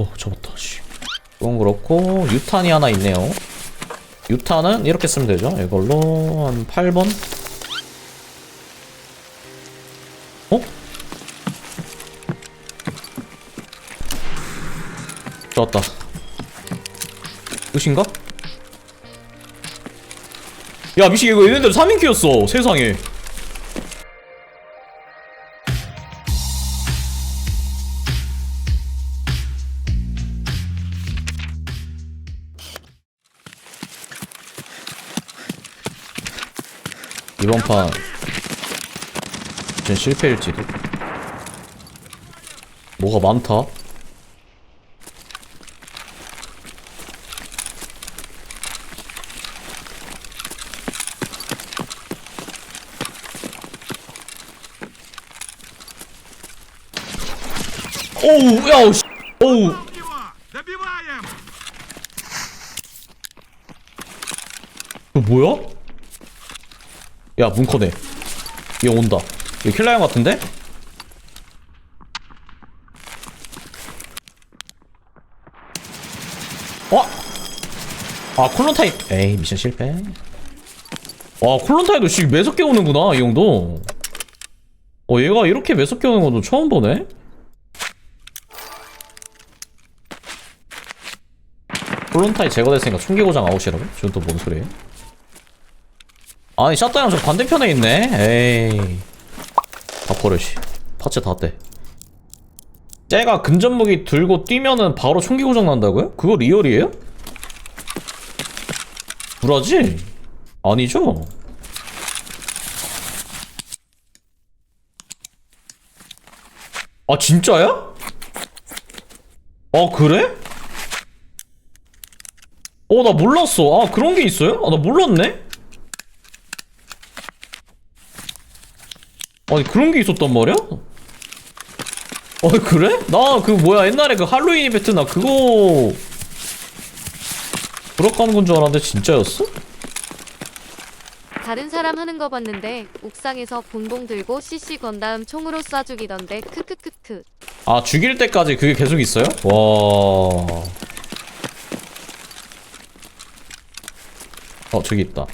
어 잡았다 씨. 그건 그렇고 유탄이 하나 있네요. 유탄은 이렇게 쓰면 되죠. 이걸로 한 8번? 어? 좋았다. 끝인가? 야 미식 이거 얘네들 3인큐였어 세상에 이번 판 전 실패일지도 뭐가 많다? 오우 야우 오우 이거 뭐야? 야 문커네 얘 온다 얘 킬라형 같은데? 어? 아 콜론타임 에이 미션 실패 와 콜론타임도 씨 매섭게 오는구나 이 형도 어 얘가 이렇게 매섭게 오는 것도 처음 보네 콜론타임 제거됐으니까 총기고장 아웃이라고? 지금 또 뭔 소리예요? 아니 샷다형 저 반대편에 있네 에이 다 버려 씨 파츠 다 떼. 쟤가 근접무기 들고 뛰면은 바로 총기 고장 난다고요? 그거 리얼이에요? 불하지? 아니죠? 아 진짜야? 아 그래? 어 나 몰랐어 아 그런 게 있어요? 아 나 몰랐네? 아니 그런 게 있었단 말이야? 어 그래? 나 그 뭐야 옛날에 그 할로윈 이벤트 나 그거 불어가는 건 줄 알았는데 진짜였어? 다른 사람 하는 거 봤는데 옥상에서 본봉 들고 CC 건 다음 총으로 쏴 죽이던데 크크크크 아 죽일 때까지 그게 계속 있어요? 와. 어 저기 있다.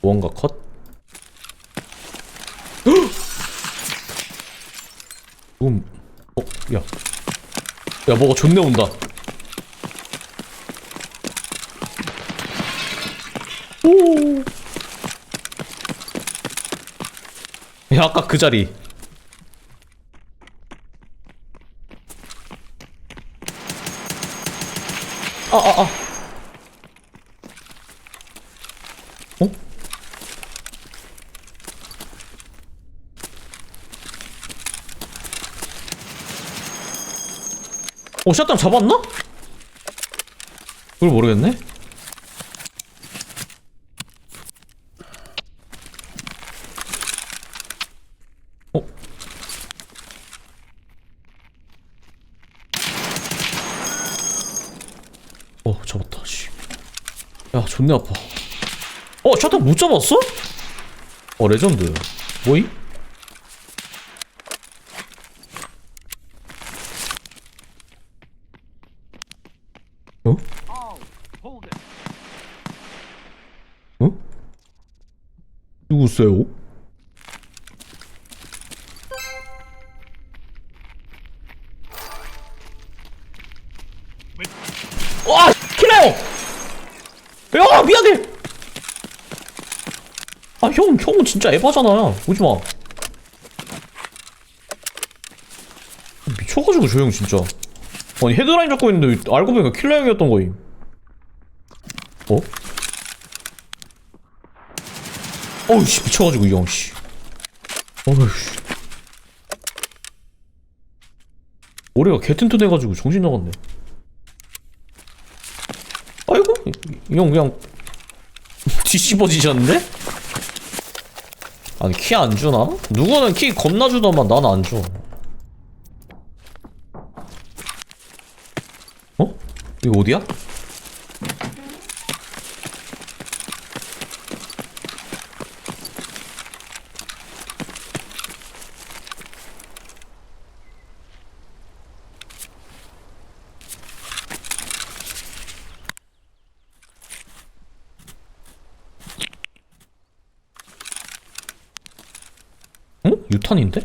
무언가 컷? 헉! 음, 어, 야, 야 뭐가 존내 온다. 오. 야 아까 그 자리 아아아 어? 어 샷담 잡았나? 그걸 모르겠네 어? 어 잡았다 씨. 야 존내 아파 어 샷탄 못 잡았어? 어 레전드 뭐이? 어? 어? 누구세요? 와 키라요! 야 미안해. 아 형, 형은 진짜 에바잖아. 오지 마. 미쳐가지고 저 형 진짜. 아니 헤드라인 잡고 있는데 알고 보니까 킬러 형이었던 거임. 어? 어우씨 미쳐가지고 이형 씨. 어우씨. 머리가 개튼튼해가지고 정신 나갔네. 아이고 이 형 그냥 뒤집어지셨는데? 아니 키 안 주나? 누구는 키 겁나 주더만 난 안 줘. 어? 이거 어디야? 어? 유탄인데?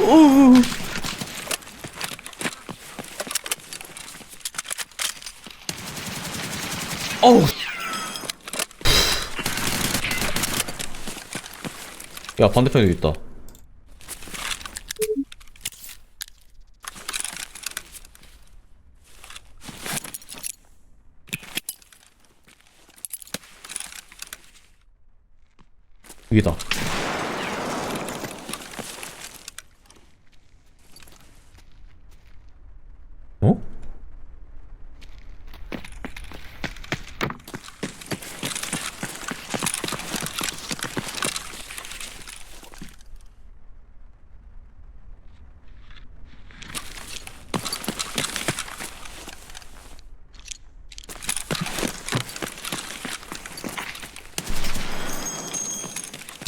어우. 어우. 야 반대편에 있다. 遇到。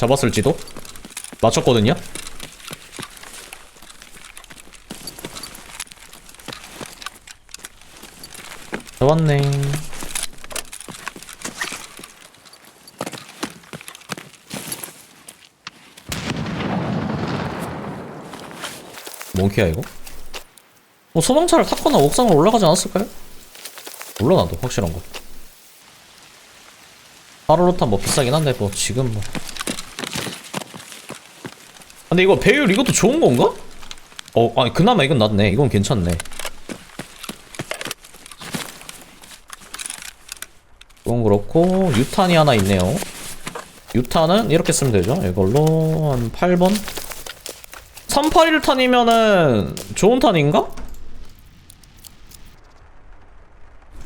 잡았을지도? 맞췄거든요? 잡았네 몽키야 이거? 뭐 소방차를 탔거나 옥상으로 올라가지 않았을까요? 몰라 나도 확실한 거 하루로탄 뭐 비싸긴 한데 뭐 지금 뭐 근데 이거 배율 이것도 좋은 건가? 어, 아니 그나마 이건 낫네. 이건 괜찮네. 이건 그렇고 유탄이 하나 있네요. 유탄은 이렇게 쓰면 되죠. 이걸로 한 8번. 381탄이면은 좋은 탄인가?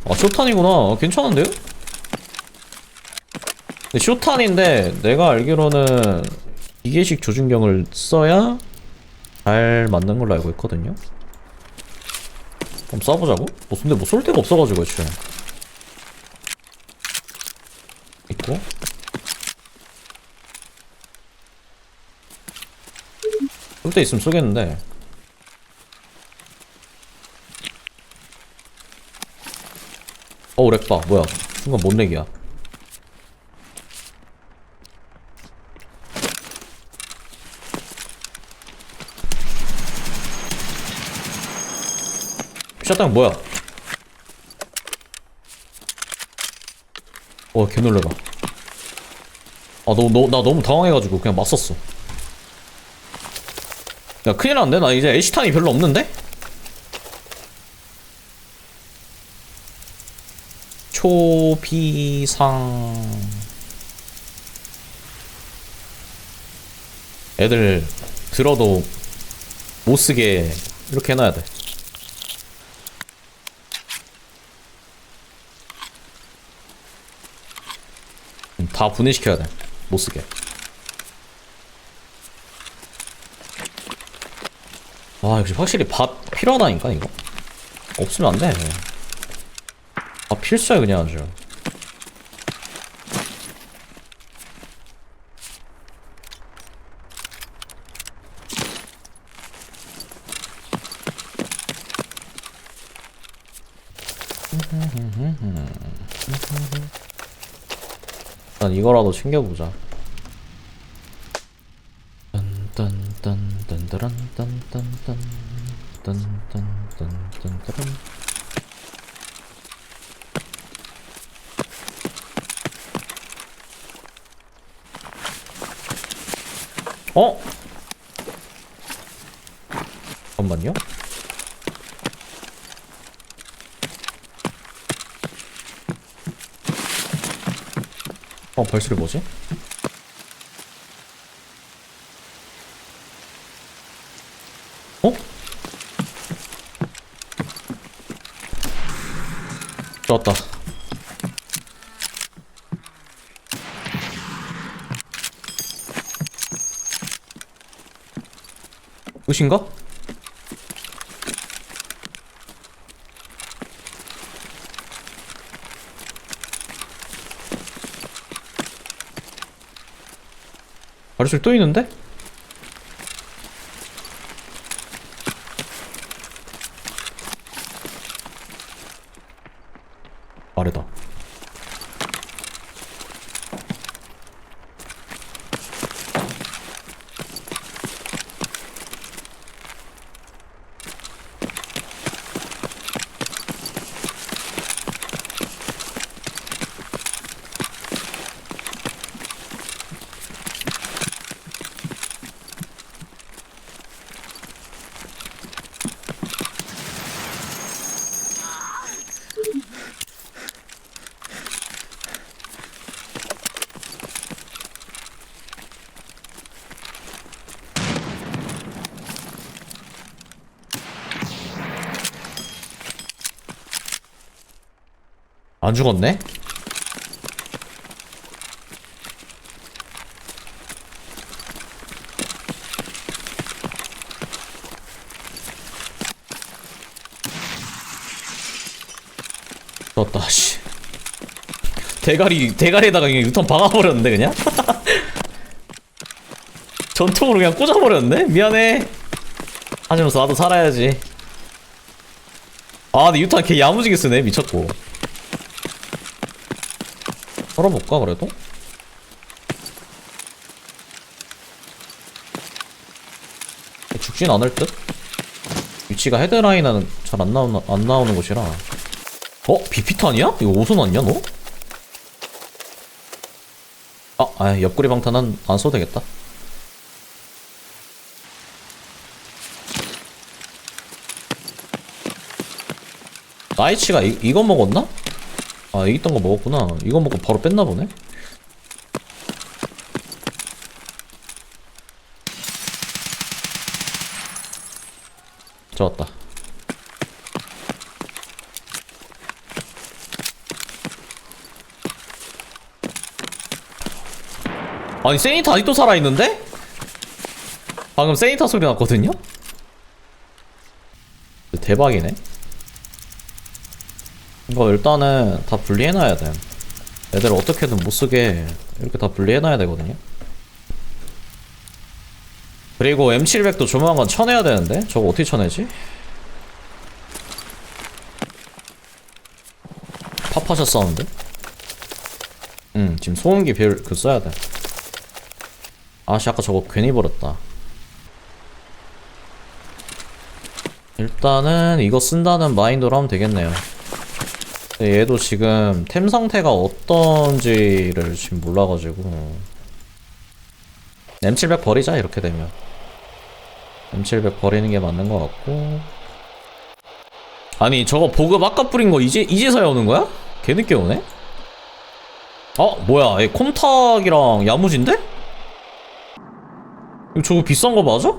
아, 쇼탄이구나. 괜찮은데요? 쇼탄인데 내가 알기로는 기계식 조준경을 써야 잘 맞는 걸로 알고 있거든요. 그럼 써보자고? 뭐 근데 뭐 쏠 데가 없어가지고 애초에. 있고. 쏠데 있으면 쏘겠는데. 어우 렉바 뭐야. 순간 뭔 렉이야 샷당 뭐야? 어, 개 놀래라. 아, 너, 너, 나 너무 당황해가지고 그냥 맞섰어. 야, 큰일 났네. 나 이제 애시탄이 별로 없는데? 초비상. 애들 들어도 못 쓰게 이렇게 해놔야 돼. 음, 다 분해시켜야 돼. 못 쓰게. 와, 역시 확실히 밥 필요하다니까, 이거. 없으면 안 돼. 밥 필수야, 그냥 아주. 일단 이거라도 챙겨보자. 딴딴딴딴딴딴딴딴딴딴딴딴딴 어? 잠깐만요. 어, 발소리 뭐지? 어? 좋았다. 끝인가? 아래쪽에 또 있는데? 안 죽었네? 좋았다, 씨. 대가리, 대가리에다가 그냥 유턴 박아버렸는데, 그냥? 전통으로 그냥 꽂아버렸네? 미안해. 하지면서 나도 살아야지. 아, 근데 유턴 걔 야무지게 쓰네, 미쳤고. 털어볼까 그래도? 죽진 않을 듯? 위치가 헤드라인은 잘 안 나오는 안 나오는 곳이라. 어 비피탄이야? 이거 어디서 났냐 너? 아, 아 옆구리 방탄은 안 써도 되겠다. 나이치가 이, 이거 먹었나? 아, 여기 있던 거 먹었구나. 이거 먹고 바로 뺐나 보네. 좋았다. 아니, 세니타 아직도 살아있는데? 방금 세니타 소리 났거든요? 대박이네. 이거 일단은 다 분리해놔야 돼. 애들 어떻게든 못쓰게 이렇게 다 분리해놔야 되거든요. 그리고 M700도 조만간 쳐내야 되는데? 저거 어떻게 쳐내지? 파파샷 사운드? 응, 지금 소음기 별, 그 써야 돼. 아씨, 아까 저거 괜히 버렸다. 일단은 이거 쓴다는 마인드로 하면 되겠네요. 근데 얘도 지금 템 상태가 어떤지를 지금 몰라가지고 M700 버리자 이렇게 되면 M700 버리는 게 맞는 것 같고 아니 저거 보급 아까 뿌린 거 이제 이제서야 오는 거야? 개 늦게 오네? 어 뭐야 얘 콤탁이랑 야무진데? 이거 저거 비싼 거 맞아?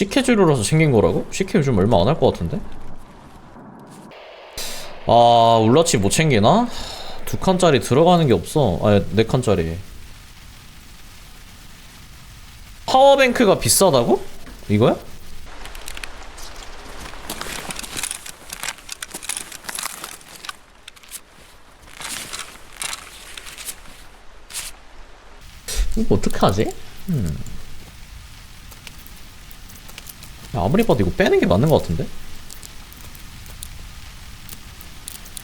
시케줄로라서 생긴 거라고? 시케 요즘 얼마 안 할 것 같은데? 아 울라치 못 챙기나? 두 칸짜리 들어가는 게 없어 아니 네 칸짜리 파워뱅크가 비싸다고? 이거야? 이거 어떻게 하지? 아무리 봐도 이거 빼는 게 맞는 것 같은데?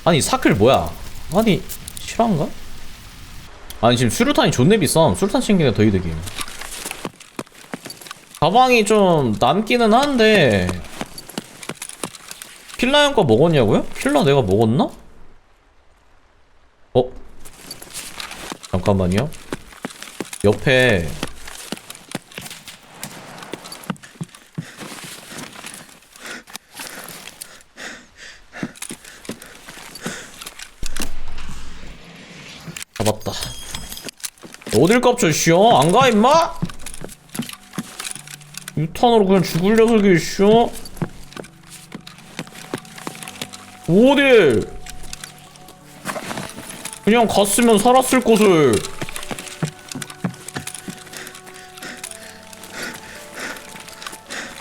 아니 사클 뭐야? 아니 실화인가? 아니 지금 수류탄이 존내 비싸 수류탄 챙기는 게더 이득임 가방이 좀 남기는 한데 필라 형거 먹었냐고요? 필라 내가 먹었나? 어? 잠깐만요 옆에 잡았다. 어딜 깝쳐, 씨어? 안 가, 임마? 유탄으로 그냥 죽을 녀석이, 씨어? 어딜? 그냥 갔으면 살았을 것을.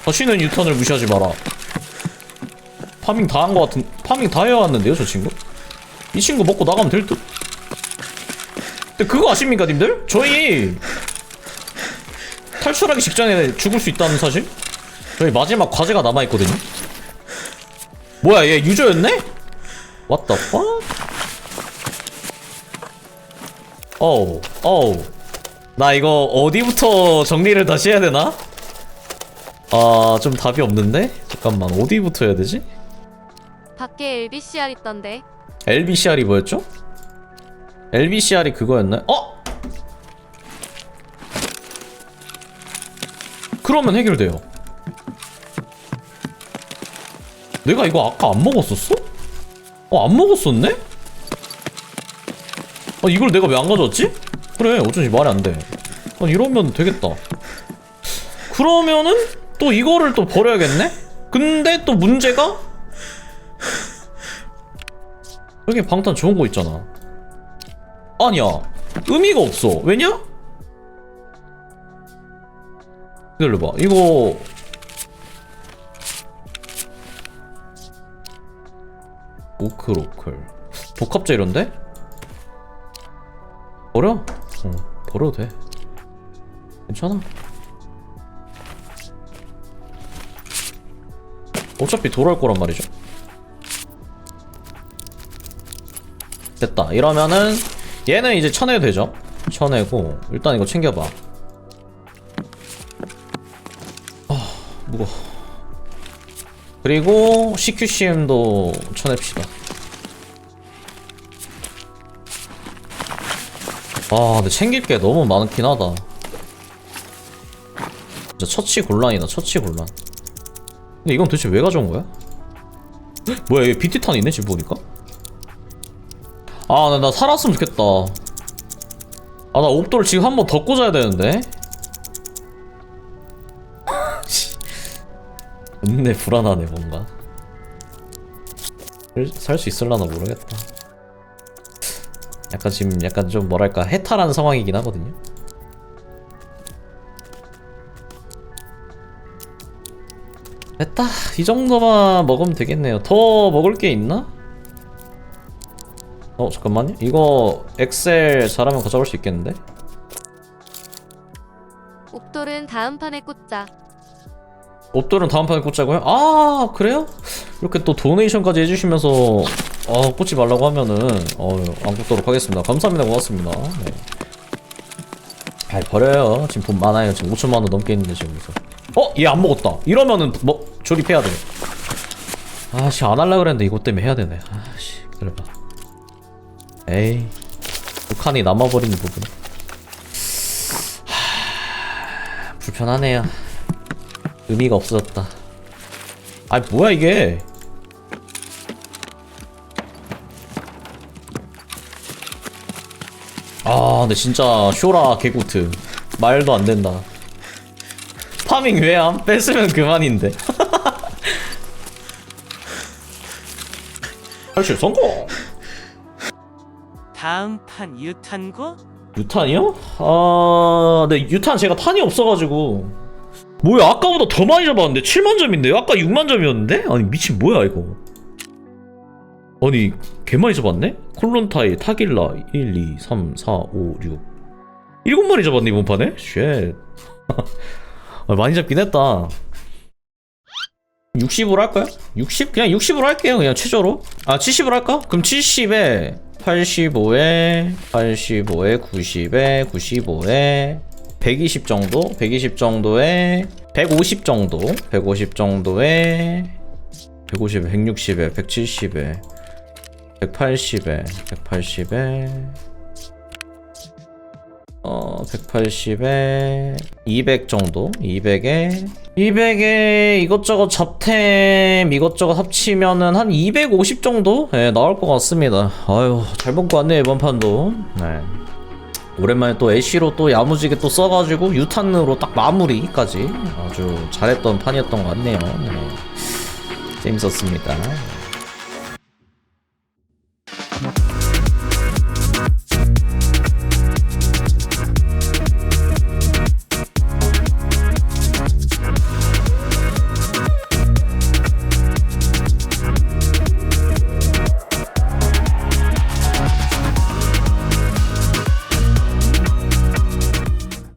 다시는 유탄을 무시하지 마라. 파밍 다 한 것 같은, 파밍 다 해왔는데요, 저 친구? 이 친구 먹고 나가면 될 듯. 근데 그거 아십니까, 님들? 저희 탈출하기 직전에 죽을 수 있다는 사실? 저희 마지막 과제가 남아있거든요? 뭐야, 얘 유저였네? What the fuck? 어우, 어우. 나 이거 어디부터 정리를 다시 해야 되나? 아, 좀 답이 없는데? 잠깐만, 어디부터 해야 되지? 밖에 LBCR 있던데. LBCR이 뭐였죠? LBCR이 그거였나요? 어? 그러면 해결돼요. 내가 이거 아까 안 먹었었어? 어, 안 먹었었네? 아, 이걸 내가 왜 안 가져왔지? 그래, 어쩐지 말이 안 돼. 아, 이러면 되겠다. 그러면은 또 이거를 또 버려야겠네? 근데 또 문제가 여기 방탄 좋은 거 있잖아. 아니야. 의미가 없어. 왜냐? 기다려봐. 이거. 오크로클. 복합자 이런데? 버려? 어, 버려도 돼. 괜찮아. 어차피 돌아올 거란 말이죠. 됐다. 이러면은 얘는 이제 쳐내도 되죠. 쳐내고 일단 이거 챙겨봐. 아 무거. 그리고 CQCM도 쳐냅시다. 아 근데 챙길 게 너무 많긴 하다. 진짜 처치 곤란이다. 처치 곤란. 근데 이건 도대체 왜 가져온 거야? 헉, 뭐야 얘 BT탄 있네 지금 보니까? 아, 나, 나 살았으면 좋겠다. 아, 나 옵돌 지금 한 번 더 꽂아야 되는데. 근데 불안하네, 뭔가. 살 수 있을라나 모르겠다. 약간 지금 약간 좀 뭐랄까 해탈한 상황이긴 하거든요. 됐다. 이 정도만 먹으면 되겠네요. 더 먹을 게 있나? 어 잠깐만요 이거 엑셀 잘하면 가져갈 수 있겠는데? 옥돌은 다음 판에 꽂자. 옷돌은 다음 판에 꽂자고요? 아 그래요? 이렇게 또 도네이션까지 해주시면서 어 꽂지 말라고 하면은 어안 꽂도록 하겠습니다 감사합니다 고맙습니다 네. 잘 버려요 지금 돈 많아요 지금 5천만원 넘게 있는데 지금 여기서 어? 얘 안 먹었다 이러면은 뭐 조립해야 돼 아씨 안 할라 그랬는데 이것 때문에 해야 되네 아씨 기다려봐 에이. 북한이 남아버리는 부분. 하... 불편하네요. 의미가 없어졌다. 아이 뭐야 이게? 아 근데 진짜 쇼라 개구트. 말도 안 된다. 파밍 왜 안 뺐으면 그만인데. 탈출 성공 다음 판 유탄고? 유탄이요? 아, 네, 유탄 제가 탄이 없어가지고. 뭐야, 아까보다 더 많이 잡았는데? 7만 점인데요? 아까 6만 점이었는데? 아니, 미친, 뭐야, 이거. 아니, 개 많이 잡았네? 콜론타이, 타길라, 1, 2, 3, 4, 5, 6. 7마리 잡았네, 이번 판에? 쉣. 아, 많이 잡긴 했다. 60으로 할까요? 60? 그냥 60으로 할게요, 그냥 최저로. 아, 70으로 할까? 그럼 70에 85에 85에 90에 95에 120 정도? 120 정도에 150 정도? 150 정도에 150에 160에 170에 180에 180에 어 180에 200 정도? 200에? 200에 이것저것 잡템 이것저것 합치면은 한 250 정도? 예, 나올 것 같습니다. 아유 잘 먹고 왔네 이번 판도. 네. 오랜만에 또 애쉬로 또 야무지게 또 써가지고 유탄으로 딱 마무리까지 아주 잘했던 판이었던 것 같네요. 네. 재밌었습니다